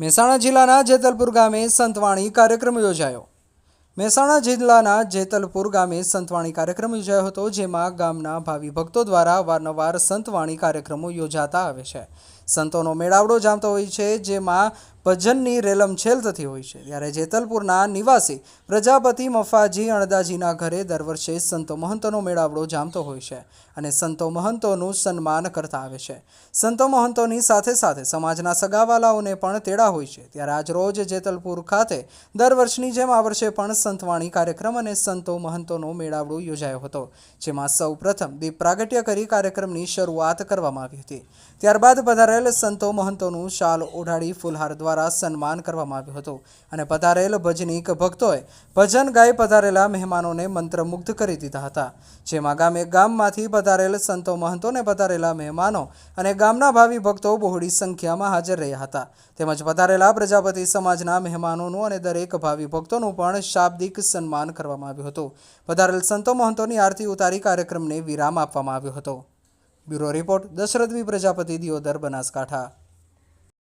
મહેસાણા જિલ્લાના જેતલપુર ગામે સંતવાણી કાર્યક્રમ યોજાયો. મહેસાણા જિલ્લાના જેતલપુર ગામે સંતવાણી કાર્યક્રમ યોજાયો હતો, જેમાં ગામના ભાવિ ભક્તો દ્વારા વારંવાર સંતવાણી કાર્યક્રમો યોજાતા આવે છે. સંતોનો મેળાવડો જામતો હોય છે, જેમાં ભજનની રેલમ છેલ થતી હોય છે. ત્યારે જેતલપુરના નિવાસી પ્રજાપતિ મફાજી અણદાજીના ઘરે દર વર્ષે સંતો મહંતોનો મેળાવડો જામતો હોય છે અને સંતો મહંતોનું સન્માન કરતા આવે છે. સંતો મહંતોની સાથે સાથે સમાજના સગાવાલાઓને પણ તેડા હોય છે. ત્યારે આજ રોજ જેતલપુર ખાતે દર વર્ષની જેમ આ વર્ષે પણ સંતવાણી કાર્યક્રમ અને સંતો મહંતોનો મેળાવડો યોજાયો હતો, જેમાં સૌ પ્રથમ દીપ પ્રાગટ્ય કરી કાર્યક્રમની શરૂઆત કરવામાં આવી હતી. ત્યારબાદ પધારેલ સંતો મહંતોનું શાલ ઓઢાડી ફુલહાર દ્વારા સન્માન કરવામાં આવ્યું હતું. અને પધારેલ ભજનીક ભક્તોએ ભજન ગાઈ પધારેલા મહેમાનોને મંત્રમુગ્ધ કરી દીધા હતા. જેમાં ગામે ગામમાંથી પધારેલ સંતો મહંતોને પધારેલા મહેમાનો અને ગામના ભાવિ ભક્તો બહોળી સંખ્યામાં હાજર રહ્યા હતા. તેમજ પધારેલા પ્રજાપતિ સમાજના મહેમાનોનું અને દરેક ભાવિ ભક્તોનું પણ શાબ્દિક સન્માન કરવામાં આવ્યું હતું. પધારેલ સંતો મહંતોની આરતી ઉતારી કાર્યક્રમને વિરામ આપવામાં આવ્યો હતો. બ્યુરો રિપોર્ટ દશરથવી પ્રજાપતિ દિયોદર બનાસકાંઠા.